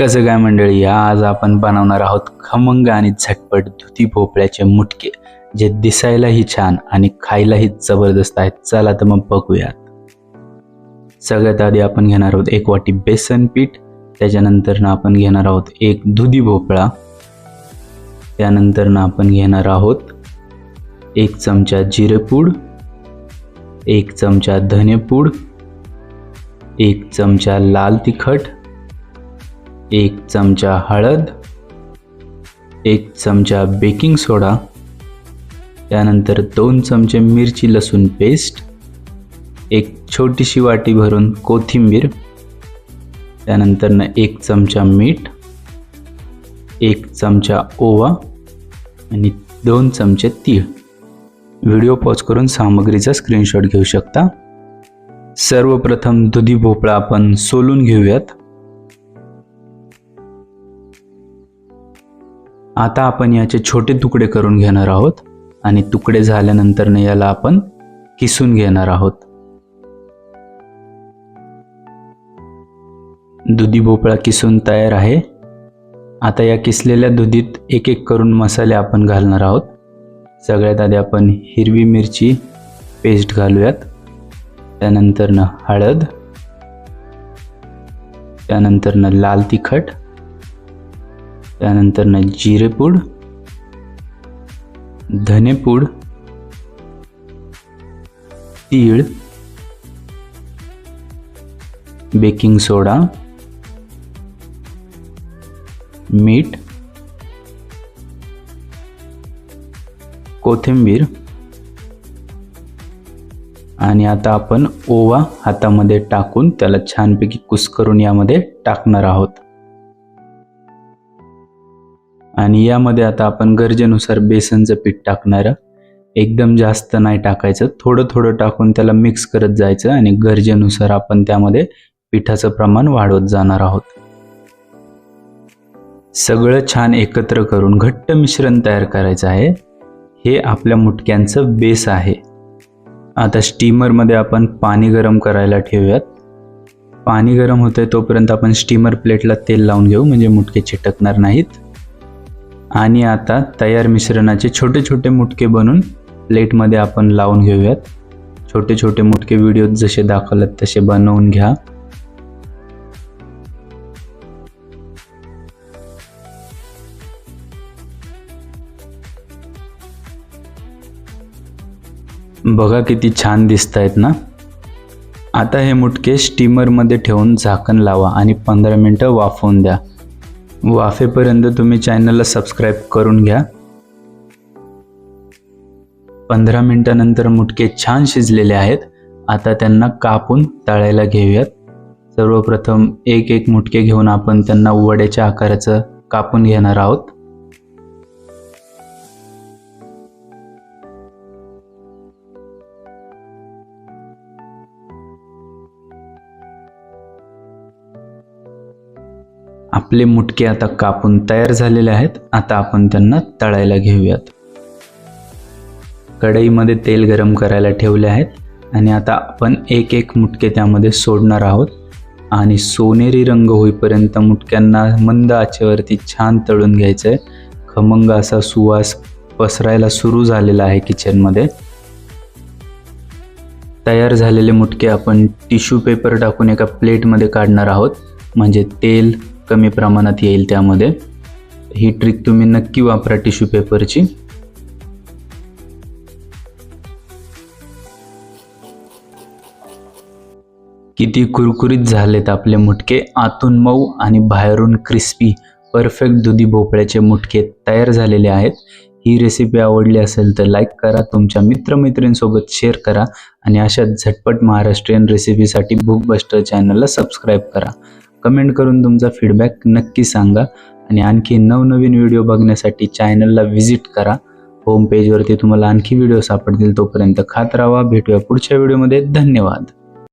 कसं काय मंडळी आज आपण बनवणार आहोत खमंग आणि झटपट दुधी भोपळ्याचे मुटके जे दिसायलाही छान आणि खायलाही जबरदस्त आहेत. चला तर मग बघूयात. सगळ्यात आधी आपण घेणार आहोत एक वाटी बेसन पीठ त्याच्यानंतर ना आपण घेणार आहोत एक दुधी भोपळा त्यानंतर ना आपण घेणार आहोत एक चमचा जिरेपूड एक चमचा धनेपूड एक चमचा लाल तिखट एक चमचा हळद एक चमचा बेकिंग सोडा त्यानंतर दोन चमचे मिरची लसूण पेस्ट एक छोटीशी वाटी भरून कोथिंबीर त्यानंतर न एक चमचा मीठ एक चमचा ओवा आणि दोन चमचे तीळ. व्हिडिओ पॉज करून सामग्रीचा स्क्रीनशॉट घेऊ शकता. सर्वप्रथम दुधी भोपळा आपण सोलून घेऊयात. आता आपण याचे छोटे तुकडे करून घेणार आहोत आणि तुकडे झाल्यानंतर याला आपण किसून घेणार आहोत. दुधी भोपळा किसून तयार आहे. आता या किसलेल्या दुधीत एक एक करून मसाले आपण घालणार आहोत. सगळ्यात आधी आपण हिरवी मिरची पेस्ट घालूयात. त्यानंतरनं हळद. त्यानंतरनं लाल तिखट. त्यानंतर जिरेपूड धनेपूड तीळ बेकिंग सोडा मीठ कोथिंबीर आणि आता आपण ओवा हातामध्ये टाकून त्याला छानपैकी कुस्करून यामध्ये टाकणार आहोत. आणि यामध्ये आता आपण गरजेनुसार बेसनचं पीठ टाकणार एकदम जास्त नाही टाकायचं. थोडं थोडं टाकून त्याला मिक्स करत जायचं आणि गरजेनुसार आपण त्यामध्ये पिठाचं प्रमाण वाढवत जाणार आहोत. सगळं छान एकत्र करून घट्ट मिश्रण तयार करायचं आहे. हे आपल्या मुटक्यांचं बेस आहे. आता स्टीमरमध्ये आपण पाणी गरम करायला ठेवूयात. पाणी गरम होतंय तोपर्यंत आपण स्टीमर प्लेटला तेल लावून घेऊ म्हणजे मुटके चिटकणार नाहीत. आणि आता तयार मिश्रणाचे छोटे छोटे मुटके बनवून प्लेटमध्ये आपण लावून घेऊयात. छोटे छोटे मुटके व्हिडिओत जसे दाखवलेत तसे बनवून घ्या. बघा किती छान दिसत आहेत ना? आता हे मुटके स्टीमरमध्ये ठेवून झाकण लावा आणि पंधरा मिनटं वाफवून द्या. वाफेपर्यंत तुम्ही चॅनलला सबस्क्राईब करून घ्या. पंधरा मिनटानंतर मुटके छान शिजलेले आहेत. आता त्यांना कापून तळायला घेऊयात. सर्वप्रथम एक एक मुटके घेऊन आपण त्यांना वड्याच्या आकाराचं कापून घेणार आहोत. आपले मुटके आता कापून तयार झालेले आहेत. आता आपण त्यांना तळायला घेऊयात. कढईमध्ये तेल गरम करायला ठेवले आहेत. आणि आता आपण एक एक मुटके त्यामध्ये सोडणार आहोत. आणि सोनेरी रंग होईपर्यंत मुटक्यांना मंद आचेवरती छान तळून घ्यायचं आहे खमंग असा सुवास पसरायला सुरू झालेला आहे किचनमध्ये. तयार झालेले मुटके आपण टिश्यू पेपर टाकून एका प्लेटमध्ये काढणार आहोत. म्हणजे तेल कमी प्रमाणात येईल त्यामध्ये. ही ट्रिक तुम्ही नक्की वापरा टिश्यू पेपरची किती कुरकुरीत झालेत आपले मुटके. आतून मऊ आणि बाहेरून क्रिस्पी परफेक्ट दुधी भोपळ्याचे मुटके तयार झालेले आहेत. ही रेसिपी आवडली असेल तर लाईक करा. तुमच्या मित्रमैत्रिणींसोबत शेअर करा. आणि अशा झटपट महाराष्ट्रीयन रेसिपीसाठी बुकबस्टर चॅनलला सबस्क्राईब करा. कमेंट करून तुमचा फीडबॅक नक्की सांगा. आणि आणखी नवनवीन व्हिडिओ बघण्यासाठी चॅनलला व्हिजिट करा. होम पेजवरती तुम्हाला आणखी व्हिडिओ सापडतील तोपर्यंत खात राहा. भेटूया पुढच्या व्हिडिओमध्ये धन्यवाद.